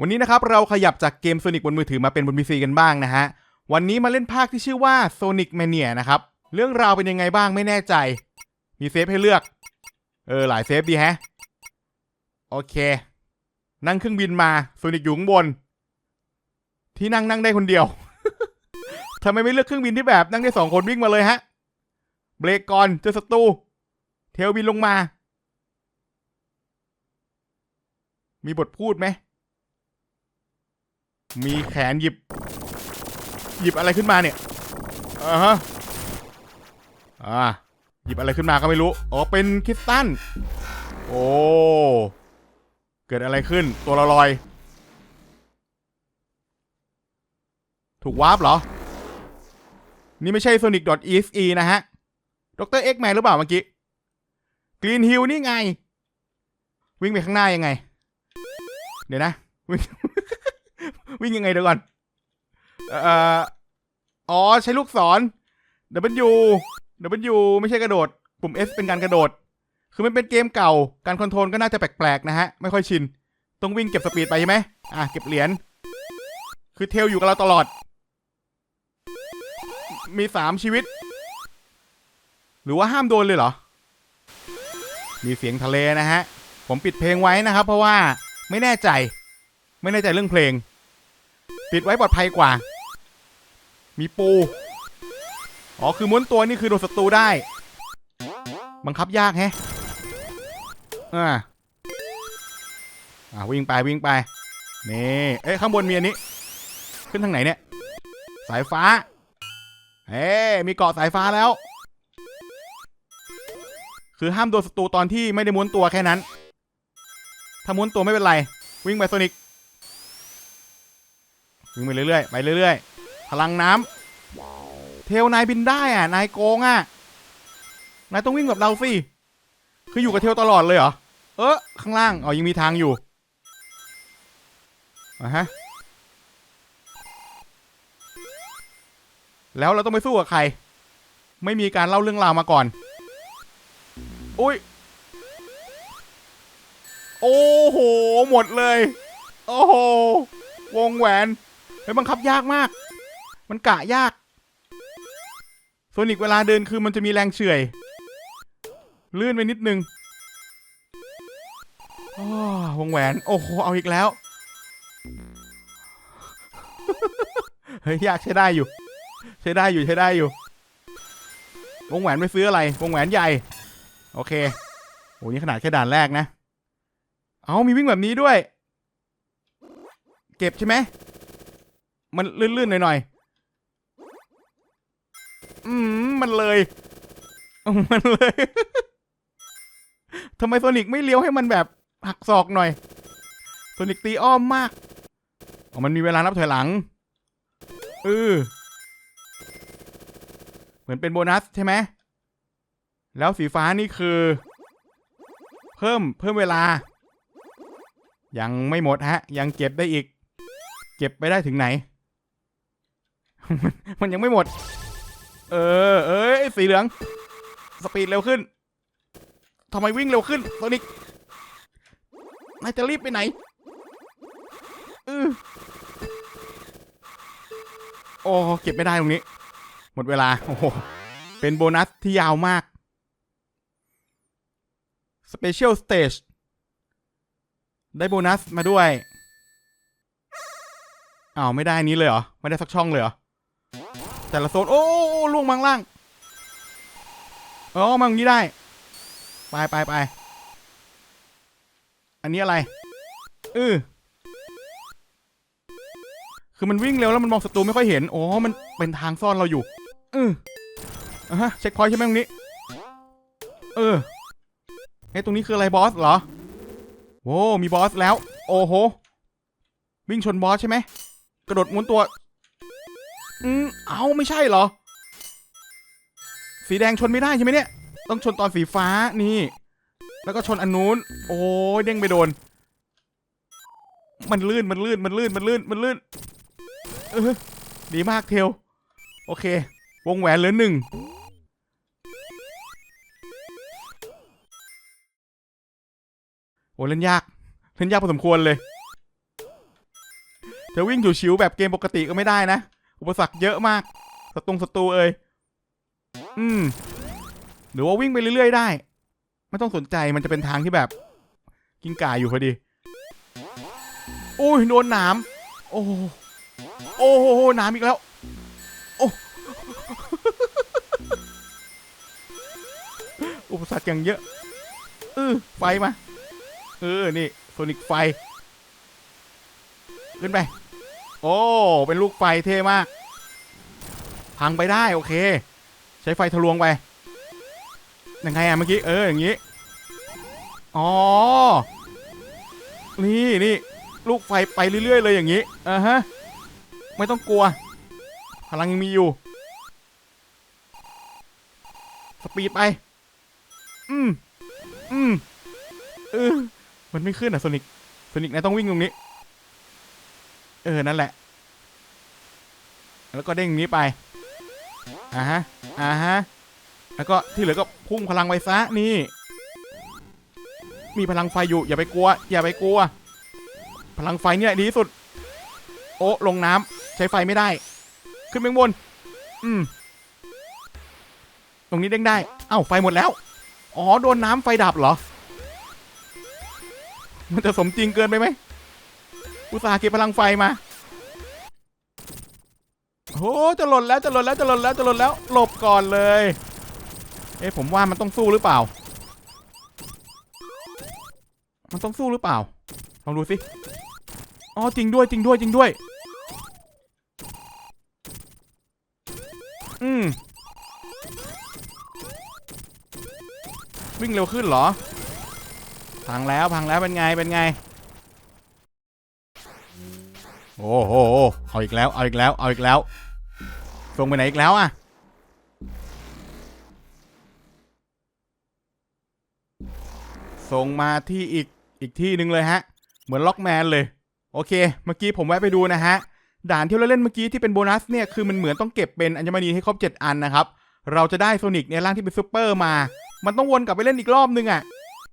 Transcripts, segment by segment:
วันนี้นะครับเราขยับจากเกม Sonic บนมือถือมาเป็นบน PC กันบ้างนะฮะ วันนี้มาเล่นภาคที่ชื่อว่า Sonic Mania นะครับ เรื่องราวเป็นยังไงบ้างไม่แน่ใจ มีเซฟให้เลือก เออหลายเซฟดีแฮะ โอเค นั่งเครื่องบินมาโซนิกอยู่ข้างบน ที่นั่งนั่งได้คนเดียว ทำไมไม่เลือกเครื่องบินที่แบบนั่งได้สองคนวิ่งมาเลยฮะ เบรกก่อนเจอศัตรู เทลบินลงมา มีบทพูดไหม มีแขนหยิบ หยิบอะไรขึ้นมาเนี่ยอ่าฮะอ่าหยิบอะไรขึ้นมาก็ไม่รู้ อ๋อ เป็นคริสตัน โอ้ เกิดอะไรขึ้น ตัวละลอย ถูกวาร์ปเหรอ นี่ไม่ใช่ sonic.exe นะฮะ ดรเอ็กแมนหรือเปล่าเมื่อกี้ กรีนฮิลนี่ไง วิ่งไปข้างหน้ายังไง เดี๋ยวนะ วิ่ง วิ่งยังไงเดี๋ยวก่อนเอ่ออ๋อใช้ลูกศร W W ไม่ใช่กระโดด ปุ่ม S เป็นการกระโดด คือมันเป็นเกมเก่า การคอนโทรลก็น่าจะแปลกๆนะฮะ ไม่ค่อยชิน ต้องวิ่งเก็บสปีดไปใช่ไหมอะเก็บเหรียญ คือเทลอยู่กับเราตลอด มีสามชีวิต หรือว่าห้ามโดนเลยเหรอ มีเสียงทะเลนะฮะ ผมปิดเพลงไว้นะครับ เพราะว่าไม่แน่ใจ ไม่แน่ใจเรื่องเพลง ปิดไว้ปลอดภัยกว่า มีปู อ๋อ คือม้วนตัวนี่คือโดนศัตรูได้ บังคับยากแฮะอ่าอ่าวิ่งไปวิ่งไป นี่ เอ้ยข้างบนมีอันนี้ ขึ้นทางไหนเนี่ย สายฟ้าเฮ้มีเกาะสายฟ้าแล้ว คือห้ามโดนศัตรูตอนที่ไม่ได้ม้วนตัวแค่นั้น ถ้าม้วนตัวไม่เป็นไร วิ่งไปโซนิก วิ่งไปเรื่อยๆ ไปเรื่อยๆ พลังน้ำเทลนายบินได้อะ นายโกงอะ นายต้องวิ่งแบบเราสิ คืออยู่กับเทลตลอดเลยเหรอ เออข้างล่าง อ๋อ ยังมีทางอยู่อะฮะ แล้วเราต้องไปสู้กับใคร ไม่มีการเล่าเรื่องราวมาก่อน อุ้ย โอ้โห หมดเลย โอ้โห วงแหวน เฮ้ยบังคับยากมาก มันกะยาก โซนิกเวลาเดินคือมันจะมีแรงเฉื่อย ลื่นไปนิดนึงอ้วงแหวน โอ้โห เอาอีกแล้ว เฮ้ย ยากใช้ได้อยู่ ใช้ได้อยู่ใช้ได้อยู่ วงแหวนไม่ซื้ออะไร วงแหวนใหญ่ โอเคโอ้นี่ขนาดแค่ด่านแรกนะ เอามีวิ่งแบบนี้ด้วย เก็บใช่ไหม มันลื่นๆหน่อยๆอืมมันเลยมมันเลยทำไมโซนิกไม่เลี้ยวให้มันแบบหักศอกหน่อยโซนิกตีอ้อมมากอ๋อมันมีเวลานับถอยหลังเออเหมือนเป็นโบนัสใช่ไหมแล้วสีฟ้านี่คือ เพิ่มเพิ่มเวลา ยังไม่หมดฮะ ยังเก็บได้อีก เก็บไปได้ถึงไหน มันยังไม่หมด เออ เอ้ย สีเหลือง สปีดเร็วขึ้นทำไมวิ่งเร็วขึ้นโซนิกนายจะรีบไปไหนออโอ้ เก็บไม่ได้ตรงนี้ หมดเวลา โอ้โห เป็นโบนัสที่ยาวมาก Special Stage ได้โบนัสมาด้วยอ้าวไม่ได้นี้เลยเหรอ ไม่ได้สักช่องเลยเหรอ แต่ละโซน โอ้ล่วงมังล่างอ๋อมังนี้ได้ ไปไปไปอันนี้อะไรเออคือมันวิ่งเร็วแล้วมันมองศัตรูไม่ค่อยเห็น อ๋อ มันเป็นทางซ่อนเราอยู่ เอออะฮะ เช็คพอยต์ใช่ไหมตรงนี้ เออเอ้ตรงนี้คืออะไรบอสเหรอโอ้มีบอสแล้ว โอ้โห วิ่งชนบอสใช่ไหม กระโดดม้วนตัว อืมเอาไม่ใช่เหรอ สีแดงชนไม่ได้ใช่ไหมเนี่ย ต้องชนตอนสีฟ้านี่ แล้วก็ชนอันนู้น โอ้ยเด้งไปโดน มันลื่นมันลื่นมันลื่นมันลื่นมันลื่นเออดีมากเทล โอเค วงแหวนเหลือหนึ่งโอ้เล่นยาก เล่นยากพอสมควรเลย จะวิ่งอยู่ชิวแบบเกมปกติก็ไม่ได้นะ อุปสรรคเยอะมากศัตรูศัตรูเอ่ยอืม หรือว่าวิ่งไปเรื่อยๆได้ ไม่ต้องสนใจมันจะเป็นทางที่แบบ กิ้งก่าอยู่พอดี อุ้ยโดนหนาม โอ้โหโอ้โหหนามอีกแล้ว โอ้อุปสรรคอย่างเยอะเออไฟมา เออ นี่โซนิกไฟ ขึ้นไป โอ้ เป็นลูกไฟเท่มาก พังไปได้โอเค ใช้ไฟทะลวงไปยังไงอะเมื่อกี้เอออย่างนี้อ๋อนี่นี่ลูกไฟไปเรื่อย ๆ เลยอย่างนี้อ่าฮะไม่ต้องกลัว พลังยังมีอยู่ สปีดไป อืมอืมเออมันไม่ขึ้นอะโซนิกโซนิกนายต้องวิ่งตรงนี้ เออ นั่นแหละ แล้วก็เด้งนี้ไป อ่าฮะอ่าฮะแล้วก็ที่เหลือก็พุ่งพลังไปซะนี่ มีพลังไฟอยู่อย่าไปกลัว อย่าไปกลัว พลังไฟเนี่ยดีที่สุด โอ้ลงน้ำใช้ไฟไม่ได้ ขึ้นไปบน อืม ตรงนี้เด้งได้ เอ้าไฟหมดแล้ว อ๋อโดนน้ำไฟดับเหรอ มันจะสมจริงเกินไปไหมอุตส่าห์เก็บพลังไฟมา โอ้จะหล่นแล้วจะหล่นแล้วจะหล่นแล้วจะหล่นแล้วหลบก่อนเลย เอ๊ะผมว่ามันต้องสู้หรือเปล่า มันต้องสู้หรือเปล่าลองดูสิอ๋อจริงด้วยจริงด้วยจริงด้วย อืมวิ่งเร็วขึ้นเหรอ พังแล้วพังแล้วเป็นไงเป็นไง โอ้โหเอาอีกแล้ว เอาอีกแล้ว เอาอีกแล้วส่งไปไหนอีกแล้วอะ ส่งมาที่อีกอีกที่หนึ่งเลยฮะ เหมือนล็อกแมนเลย โอเค เมื่อกี้ผมแวะไปดูนะฮะ ด่านที่เราเล่นเมื่อกี้ที่เป็นโบนัสเนี่ยคือมันเหมือนต้องเก็บเป็นอัญมณีให้ครบ 7 อันนะครับ เราจะได้โซนิกในร่างที่เป็นซูเปอร์มา มันต้องวนกลับไปเล่นอีกรอบนึงอะ่ะ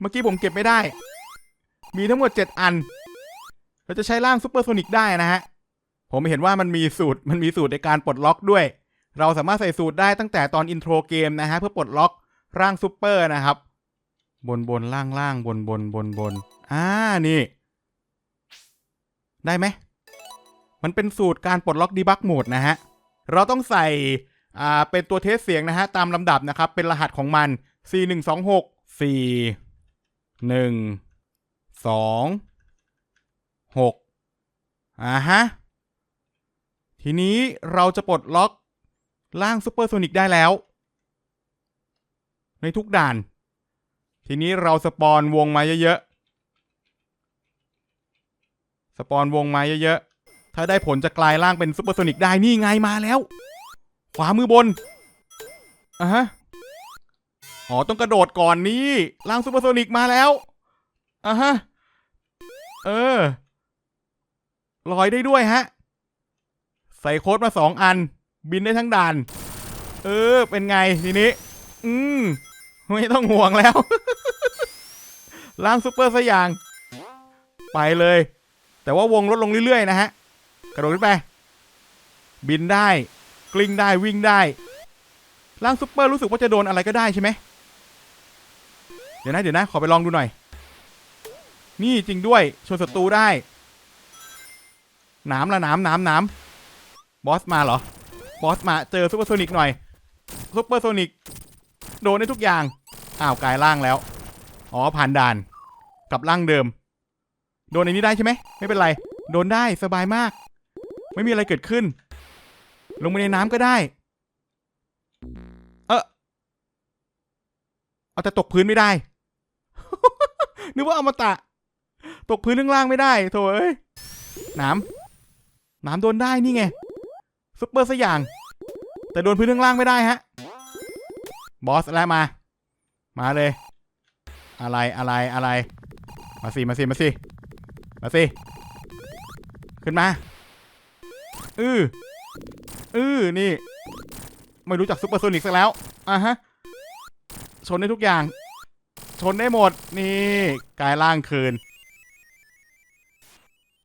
เมื่อกี้ผมเก็บไม่ได้ มีทั้งหมด 7 อัน เราจะใช้ร่างซูเปอร์โซนิกได้นะฮะ ผมเห็นว่ามันมีสูตรมันมีสูตรในการปลดล็อกด้วย เราสามารถใส่สูตรได้ตั้งแต่ตอนอินโทรเกมนะฮะ เพื่อปลดล็อกร่างซูเปอร์นะครับ บนบนล่างล่างบนบนบนบนอ่านี่ ได้ไหม มันเป็นสูตรการปลดล็อกดีบักโหมดนะฮะ เราต้องใส่อ่าเป็นตัวเทสเสียงนะฮะ ตามลำดับนะครับ เป็นรหัสของมัน 4 1 2 6 4 1 2 6อ่าฮะ ทีนี้เราจะปลดล็อกร่างซูเปอร์โซนิกได้แล้ว ในทุกด่าน ทีนี้เราสปอนวงมาเยอะๆ สปอนวงมาเยอะๆ ถ้าได้ผลจะกลายร่างเป็นซูเปอร์โซนิกได้นี่ไงมาแล้ว ขวามือบนอะฮะอ๋อต้องกระโดดก่อนนี่ร่างซูเปอร์โซนิกมาแล้วอะฮะ เออ ลอยได้ด้วยฮะ ใส่โค้ดมาสองอัน บินได้ทั้งด่าน เออ เป็นไงทีนี้ อืม ไม่ต้องห่วงแล้วร่างซูเปอร์สยาง ไปเลย แต่ว่าวงลดลงเรื่อยๆ นะฮะ กระโดดขึ้นไป บินได้ กลิ้งได้วิ่งได้ร่างซูเปอร์รู้สึกว่าจะโดนอะไรก็ได้ใช่ไหม เดี๋ยวนะเดี๋ยวนะ ขอไปลองดูหน่อย นี่จริงด้วยชนศัตรูได้ นามละนามหนามหนามบอสมาเหรอบอสมาเจอซูเปอร์โซนิกหน่อยซูเปอร์โซนิกโดนได้ทุกอย่าง อ้าวกลายร่างแล้ว อ๋อผ่านด่านกลับร่างเดิม โดนในนี้ได้ใช่ไหมไม่เป็นไร โดนได้สบายมาก ไม่มีอะไรเกิดขึ้น ลงไปในน้ำก็ได้ เออเอาแต่ตกพื้นไม่ได้ นึกว่าอามาตะ ตกพื้นข้างล่างไม่ได้โถเอ้ยน้ำ น้ำโดนได้นี่ไงซุปเปอร์สกอย่าง แต่โดนพื้นข้างล่างไม่ได้ฮะ บอสอะไรมา มาเลย อะไรอะไรอะไร มาสิมาสิมาสิมาสิขึ้นมา อืออือนี่ ไม่รู้จักซุปเปอร์โซนิกสักแล้ว อะฮะ ชนได้ทุกอย่าง ชนได้หมด นี่ กายร่างคืน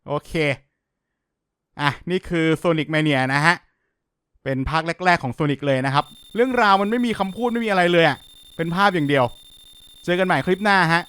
โอเค อะนี่คือ Sonic Mania นะฮะ เป็นภาคแรก ๆ ของ Sonic เลยนะครับ เรื่องราวมันไม่มีคำพูดไม่มีอะไรเลยอะ่ะ เป็นภาพอย่างเดียว เจอกันใหม่คลิปหน้าฮะ